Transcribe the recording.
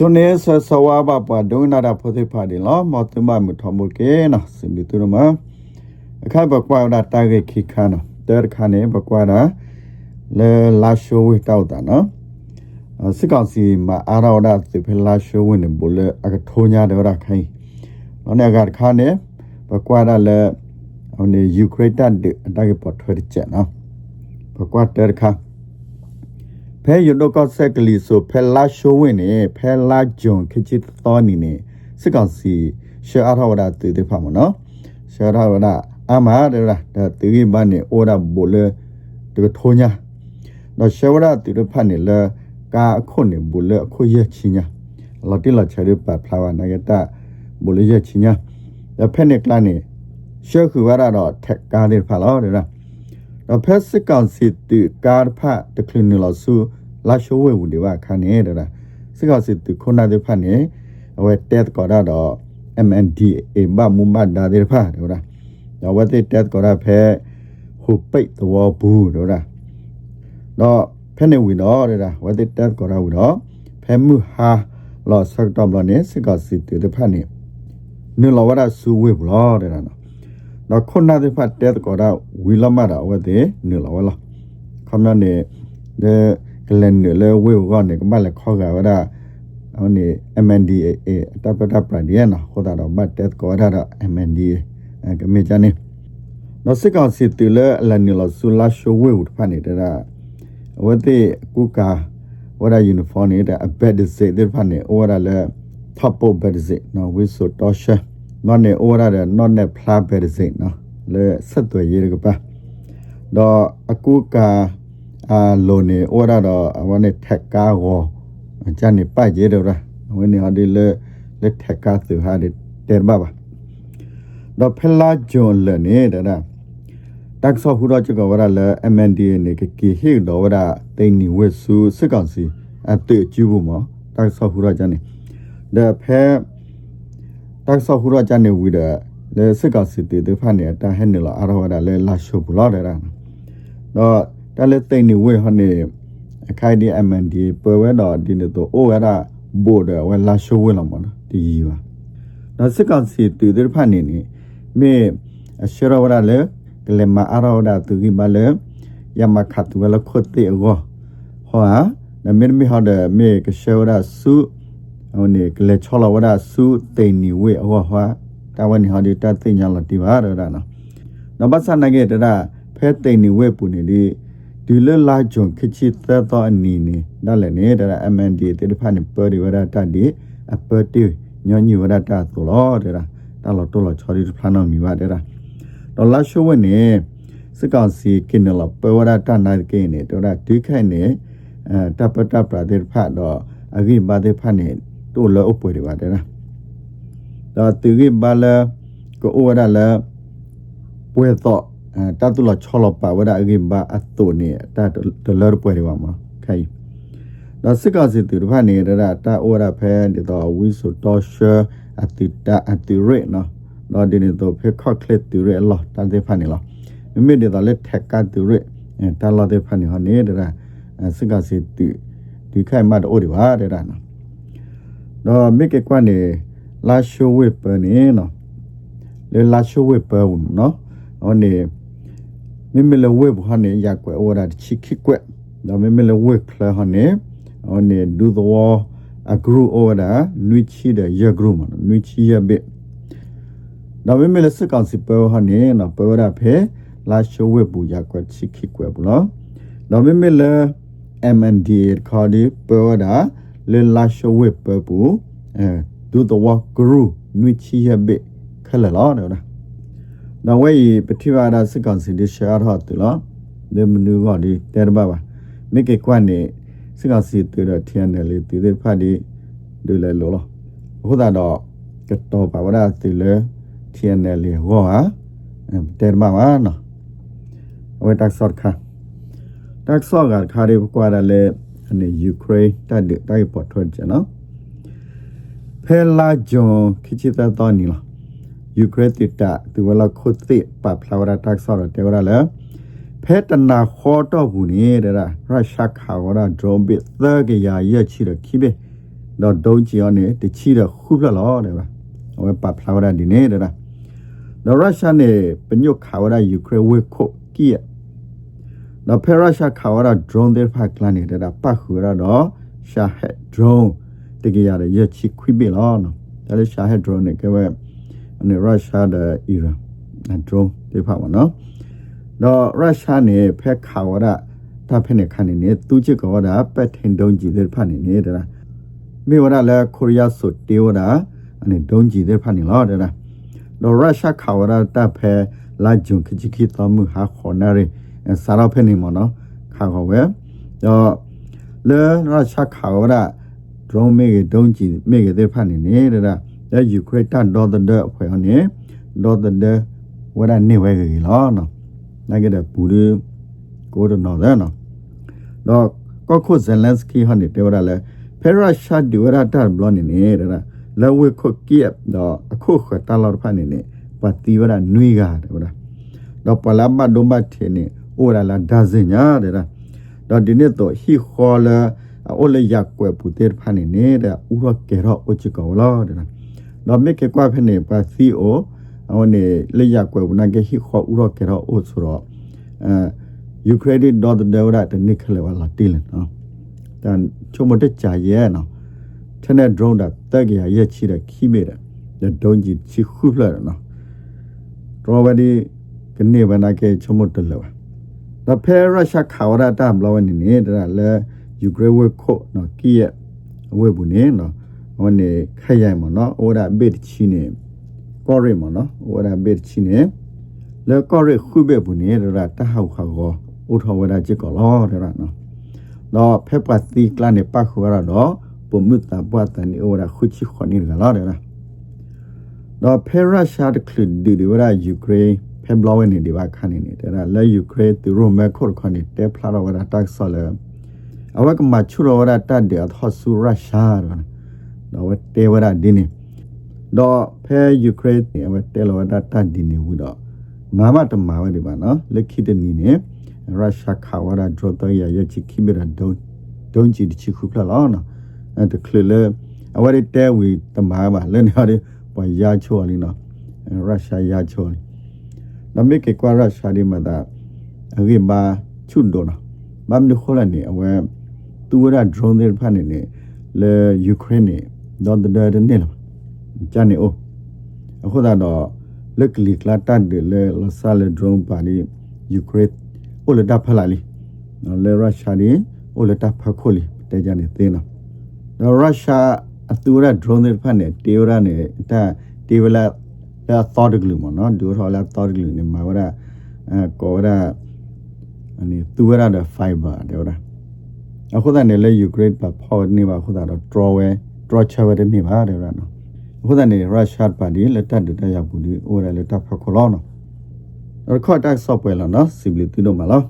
ချွန်နေဆဆဝါဘပဒုနာဒဖိုသေဖာဒီလောမတ်မမထမကေနာစင်ဒီတူမအခါဘကွာဒါတာဂေခိခါနောတဲခါနေဘကွာဒါလေလာရှိုဝေတောက်တာနော်စစ်ကောင်စီမှာအာရောဒသဖလာရှိုဝင်းနေဘလေအကထိုးညာဒေရခိုင်နော်နေကခါနေဘကွာဒါလေဟိုနေယူကရိန်းတက်အတာဂေပေါ်ထွေးချက်နော်ဘကွာတဲခါ ဖဲယဒကဆက်ကလီဆိုဖဲလာရှိုဝင်းနေဖဲလာဂျွန်ခချစ်သောနီနေစစ်ကောင်စီရှေအာရောဒတေတေဖာမနော်ရှေအာရောဒအမဟာဒေရဒါတေဂိဘန်နေအိုရာဘလေတေထိုးညာတော့ရှေဝရတေရဖတ်နေလဲကာအခုနေဘလေအခုရချီညာလာတိလာချရပဖလာဝနာယတာဘလေရချီညာရဖက်နေကလာနေရှေခုဝရတော့ထက်ကားနေဖာလို့ဒေရတော့ဖက်စစ်ကောင်စီတူကာဖတ်တကလနေလို့ဆူ လာရှိုးဝဲဝူဒီဝခါနေဒေရစစ်ကောင်စီတူခုနာတဲ့ဖတ်နေအဝဲတက်ကောတော့ MNDA ဘာမူမဒါဒေဖာဒေရတော့ဝတ်တဲ့တက်ကောရဖဲဟုပိတ်တော်ဘူးဒေရတော့ဖဲနေဝီတော့ဒေရဝတ်တဲ့တက်ကောရဝီတော့ဖဲမှုဟာလောဆက်တော့လောနေစစ်ကောင်စီတူတဲ့ဖတ်နေနူလောဝရဆူဝဲဘလောဒေရနော်တော့ခုနာတဲ့ဖတ်တက်ကောရဝီလမတာဝတ်တဲ့နူလောဝလာခမနေတဲ့ ကလန်လေဝဲဝကနေကမလည်းခေါ်ကြဝရဟိုနေ MNDA အတပတပရဒီနော်ဟိုတာတော့မတ်တက်ကောရတာ MNDA အဲကမေချာနေနော်စစ်ကောင်စီတူလဲအလနီလဆူလာရှိုဝဲဝဖာနေတာဝတ်တဲ့ကုကာဝရယူနီဖောင်းနေတဲ့အဘက်ဒစေတဲ့ဖာနေဩရလဲ top of bed စေနော်ဝိဆိုတော့ရှနော်နေဩရတဲ့နော်နေဖလာဘက်စေနော်လဲဆက်သွယ်ရေးကပါတော့အကုကာ အာလိုနေဩရတော့အဝနဲ့ထက်ကားကိုအချန်နေပိုက်ကြတယ်ရဝင်းနေဟာဒီလေလက်ထက်ကားသူဟာဒီတဲဘာပါတော့ဖလာဂျွန်လနေတာတက်ဆော့ဟူတော့ချကဝရလဲ MNDA နေကကီဟိတော့ဝရတိန်နီဝက်ဆူစစ်ကောင်စီအတေကျူဘူးမတက်ဆော့ဟူတော့ချနေဒါဖဲတက်ဆော့ဟူတော့ချနေဝီတဲ့လဲစစ်ကောင်စီတေတေဖာနေတာဟဲနေလာအရဝရလဲလာရှုပ်ဘူးလားတဲ့တော့ တလဲတိန်နီဝေဟနေအခိုင်ဒီ MND ပွဲဝဲတော့ဒီနေတော့အိုရတာဘိုဒဝဲလာရှိုးဝဲလာမနော်ဒီကြီးပါတော့စစ်ကောင်စီတူတဲ့ဖက်နေနေမေအရှရဝရလေကလမအရောဒတူကြီးမလဲယမခတ်ဝဲလခုတ်တေအောဟောနမင်းမီဟာဒမေကရှဝရစုဟိုနေကလေချောလဝရစုတိန်နီဝဲအောဟောတာဝန်ဟာဒီတသိညာလတိပါရတာနော်နဘဆန်နゲတရဖဲတိန်နီဝဲပူနေဒီ ဒီလလာဂျွန်ခချီသသောအနီနေဒါလည်းနေတာ MND တေတဖာနေပေါ်ဒီဝရတာဒီအပတိညညဝရတာဆိုလို့တဲ့တာဒါလို့တော့ချော်ရီဖာနောမီပါတဲ့တာဒေါ်လာရှိုးဝနေစကောင်စီကင်းလပဝရတာနာကင်းနေတော့ဒီခိုင်နေအဲတပတပရတဲ့ဖတ်တော့အဂိဘာတဲ့ဖတ်နေတို့လောအပွေတွေပါတဲ့တာတော့သူကဘာလဲကိုဝရလာပွဲတော့ တတ်တူလချောလပါဝဒအဂိဘာအတုနေတာဒလရပွဲရပါမခိုင်ဒါစကစီတူဖာနေတာတာအိုရဖဲဒီတော့ဝီဆိုတော့ရှာအတိတာအတိရဲနော်တော့ဒီနေတော့ဖဲခော့ကလစ်တူရဲလောတန်တဲ့ဖာနေလောမိမိဒီတော့လက်ထက်ကတူရဲတာလာတဲ့ဖာနေဟောနေတာစကစီတူဒီခိုင်မတ်အိုဒီပါတဲ့တာနော်တော့မိကေကွာနေလာရှိုးဝေပနေနော်လေလာရှိုးဝေပနော်ဟောနေ မမလဝဲဘဟနေရကွယ်ဩရာချီခိကွယ်ဒါမမလဝဲဖလာဟနေဟောနေဒူသောအဂရုဩရာနွိချီတဲ့ရဂရုမနွိချီရဘေဒါမမလစကောင်စီပေဟနေနော်ပေရာဖဲလာရှိုးဝဲပူရကွယ်ချီခိကွယ်ဘလောဒါမမလ MND ခေါ်ဒီပေရာလေလာရှိုးဝဲပပူအဲဒူသောဂရုနွိချီရဘေခလလောနော် နဝေပတိဝါဒစကန်စီဒီရှာရတ်တလားဒေမနူကဒီတဲရပါပါမိကေကွနဲ့စကန်စီတူရထျန်တယ်လေတူတဲ့ဖတ်ဒီဒူလေလောလောဘုဒ္ဓတော့ကတော့ပါဝရတူလေထျန်တယ်လေဟောဟာတဲရပါပါနော်ဝေတက်ဆော့ခါတက်ဆော့ကခါရီကွာတယ်လေအနေယူကရိန်းတက်တိုက်ပေါ်ထွက်ကြနော်ဖဲလာဂျွန်ခိချစ်တဲ့တော့နီလား ယူကရိန်းတစ်တာသူဝလာခုတ်တိပပလာဝရတက်ဆော်တေဝရလဲဖဲတနာခေါ်တော့ဘူးနေတဲ့ရာရုရှားခါဝရဒရုန်းဘစ်သကရရဲ့ချီရခိဘေတော့ဒုံချီရောနေတချီတော့ခုဖလလောတဲ့ဗျာဟိုပတ်ဖလာဝရဒီနေတဲ့လားတော့ရုရှားနေပညုခါဝရယူကရိန်းဝေခုကီယတော့ဖရရှာခါဝရ drone တဲ့ဖက်လာနေတဲ့ပတ်ခူရတော့ရှာဟက် drone တကယ်ရရချီခွိဘေလောနော်ဒါလည်းရှာဟက် drone နဲ့ကဲပဲ အနေရုရှားတဲ့အီရန် drone တဲ့ဖက်ပါနော်တော့ရုရှားနေဖက်ခါဝရတာဖက်နေခါနေနေသူချစ်ကောတာပက်ထင်တုံးကြည့်တဲ့ဖက်နေနေတဲ့လားမေဝရလည်းကိုရီးယားဆိုတေဝတာအနေဒုံးကြည့်တဲ့ဖက်နေလောတဲ့လားတော့ရုရှားခါဝရတာဖက်လာဂျုံခချီခီတမှုဟာခေါ်နေရစာရဖက်နေမနော်ခါခေါ်ဝဲတော့လေရုရှားခါဝရ drone မေကဒုံးကြည့်မေကတဲ့ဖက်နေနေတဲ့လား တဲ့ယူကရိန်းတဒေါ်တဲ့အဖွဲ့ဟောနေဒေါ်တဲ့ဝရနေဝဲကြီးလောနော်နိုင်ကြတဲ့ပူရီကိုတော့နော်တဲ့နော်တော့ကခုဇယ်လန်စကီဟန်တဲ့ဝရလဲဖရရှာဒီဝရတာဘလောနေနေတဲ့လားလဲဝဲခုကီယပ်တော့အခုခတာလောဖာနေနေပတိဝရနွေကတဲ့ဝရတော့ပလာမဒုမတ်ထေနေအိုရလာဒါဇင်ညာတဲ့လားတော့ဒီနေ့တော့ဟီခေါ်လာအိုလေရက်ကွယ်ပူတဲ့ဖာနေနေတဲ့ဥရကေရောအချကောလာတဲ့လား တော့မေကေကွာဖနေပါစီအိုအဝနေလေရက်ကွယ်ဘနာကေဟီခေါ်ဥရကေရောအိုဆိုတော့အဲယူကရိန်းဒေါ်ဒေဝရတဲ့နိခလေဝလာတီလနော်တန်ချုံမတက်ကြရဲနော်ထနဲ့ drone တာတက်ကြရချီတဲ့ခိမေတဲ့ဒုံကြီးချီခုဖလာနော် drawbody ကနေဘနာကေချုံမတက်လောဒါဖဲရရှာခါဝရတာဘလောနေနေတာလေယူကရိန်းဝခုနော်ကီယဝေဘူးနေနော်ဟိုနေခရိုင်မနော်ဟိုဒါဘစ်ချီနေကောရီမနော်ဟိုဒါဘစ်ချီနေလေကောရီခုဘေဘူးနေတာတဟောက်ခါကောဥထောဝရจิก လောတဲ့နော်တော့ဖက်ပတ်တီကလနေပတ်ခရတော့ပုံမတာပတ်တန်အိုရာခုချီခွန်နေကြလားတဲ့နော်တော့ဖဲရရှာတကလဒီဒီဝရယူကရိန်းဖက်ဘလောဝင်နေဒီပါခ ane နေတဲ့လဲယူကရိန်းသူရိုမဲခုတ်ခ ne တဲဖလာတော့ဝရတက်ဆော်လဲအဝကမချူရောရတတ်တဲ့ဟဆူရုရှား တော့တော့ဝတဲဝရဒီနေတော့ဖဲယူကရိန်းအဝတဲလောရတတ်ဒီနေဘူးတော့မာမတမာဝဒီပါနော်လက်ခိတနီနေရုရှားခါဝရဒရတော့ရရချီခိမရဒုံဒုံချီချီခုဖလာလောနော်အဲ့တခလလေအဝရတဲဝီတမာပါလဲနေရပွာရချိုလီနော်ရုရှားရချိုလီနမေကေကွာရုရှားဒီမတာအဂိဘာချွတ်တော့နော်မမ်ဒခိုလနေအဝဲသူရ drone တွေဖာနေနေလေယူကရိန်းနေ တော့တဲ့တဲ့နေလားဂျာနေအိုအခုတော့လက်ကလီကလာတတ်တယ်လေလဆာလေ drone ပါနေယူကရိန်းအိုလတာဖလာလီနော်လေရုရှားဒီအိုလတာဖခိုလီတဲ့ကြနေသေးနော်တော့ရုရှားအတူရ drone တွေဖာနေတေရနေတာတေဝလာလာသောတကလူမနော်ဒူထော်လာသောတကလူနေမှာဝရအဲကောရအနေသူရတဲ့ fiber တဲ့ဝရအခုတည်းနဲ့လေယူကရိန်းပါဖော်နေပါခုတည်းတော့ draw ဝဲ draw ချဝဲနေပါတဲ့ဝရနော်အခုတည်းနေရုရှားပါဒီလက်တက်တဲ့ရောက်ဘူးဒီအိုရလက်တက်ဖခေါ်လောနော် record type software လောနော် simply သူတို့မှာလော